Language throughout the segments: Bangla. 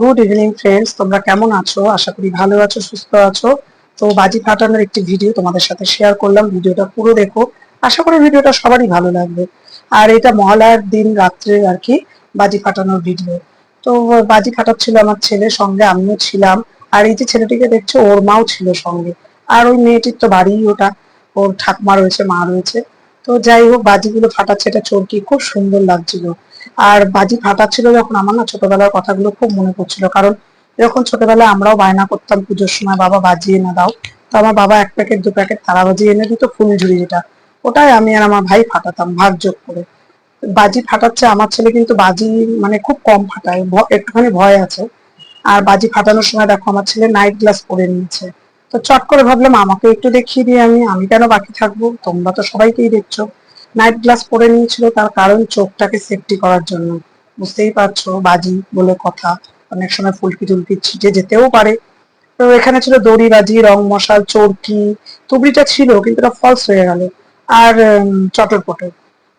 গুড ইভিনিং ফ্রেন্ডস তোমরা কেমন আছো? আশা করি ভালো আছো, সুস্থ আছো। তো বাজি ফাটানোর একটি ভিডিও তোমাদের সাথে শেয়ার করলাম। ভিডিওটা পুরো দেখো। আশা করি ভিডিওটা সবারই ভালো লাগবে। আর এটা মহালয়ার দিন রাত্রে আর কি বাজি ফাটানোর ভিডিও তো বাজি ফাটাচ্ছিল আমার ছেলে, সঙ্গে আমিও ছিলাম। আর এই যে ছেলেটিকে দেখছ, ওর মাও ছিল সঙ্গে। আর ওই মেয়েটির তো বাড়ি ওটা। ওর ঠাকুমা রয়েছে, মা রয়েছে। তো যাই হোক, বাজিগুলো ফাটাচ্ছে, এটা চরকি, খুব সুন্দর লাগছিল। আর বাজি ফাটাচ্ছিল যখন আমার না ছোটবেলার কথাগুলো খুব মনে পড়ছিল। কারণ যখন ছোটবেলায় আমরাও বায়না করতাম পুজোর সময়, বাবা বাজি এনে দাও। তো আমার বাবা এক প্যাকেট, দু প্যাকেট তারা বাজি এনে দিত ফুলঝুরি যেটা। ওটাই আমি আর আমার ভাই ফাটাতাম ভাগ যোগ করে। বাজি ফাটাচ্ছে, আমার ছেলে কিন্তু বাজি মানে খুব কম ফাটায় একটুখানি ভয় আছে। আর বাজি ফাটানোর সময় দেখো, আমার ছেলে নাইট গ্লাস পরে নিয়েছে। তো চট করে ভাবলাম আমাকে একটু দেখিয়ে দিয়ে আমি আমি কেন বাকি থাকব? তোমরা তো সবাইকেই দেখছ। নাইট গ্লাস পরে নিয়েছিল, তার কারণ চোখটাকে সেফটি করার জন্য। বুঝতেই পারছ, বাজি বলে কথা। অনেক সময় ফুলকি টুলকি ছিটে যেতেও পারে। তো এখানে ছিল দড়ি বাজি, রং মশাল, চরকি, তুবড়িটা ছিল, কিন্তু এটা ফলস হয়ে গেল। আর চটর পটর।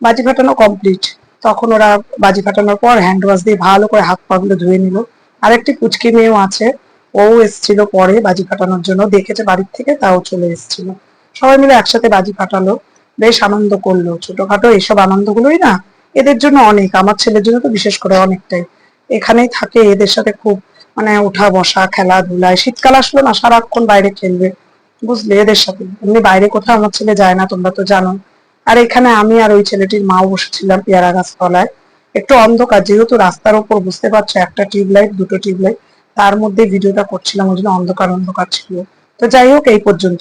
বাজি ফাটানো কমপ্লিট তখন ওরা বাজি ফাটানোর পর হ্যান্ড ওয়াশ দিয়ে ভালো করে হাত পা গুলো ধুয়ে নিল। আরেকটি কুচকি মেয়েও আছে। ও এসেছিল পরে বাজি ফাটানোর জন্য, দেখেছে বাড়ির থেকে, তাও চলে এসেছিল। সবাই মিলে একসাথে বাজি ফাটালো, বেশ আনন্দ করল। ছোটখাটো এইসব আনন্দগুলোই না, এদের জন্য অনেক, আমার ছেলের জন্য তো বিশেষ করে অনেকটাই। এখানেই থাকে, এদের সাথে খুব মানে ওঠা বসা খেলাধুলায় শীতকাল আসলো না, সারাক্ষণ বাইরে খেলবে, বুঝলে, এদের সাথে। এমনি বাইরে কোথাও আমার ছেলে যায় না, তোমরা তো জানো। আর এখানে আমি আর ওই ছেলেটির মাও বসেছিলাম পেয়ারা গাছ তলায় একটু অন্ধকার, যেহেতু রাস্তার উপর বুঝতে পারছ, একটা টিউবলাইট, দুটো টিউবলাইট তার মধ্যে ভিডিওটা করছিলাম ওই জন্য অন্ধকার অন্ধকার ছিল। তো যাই হোক এই পর্যন্ত।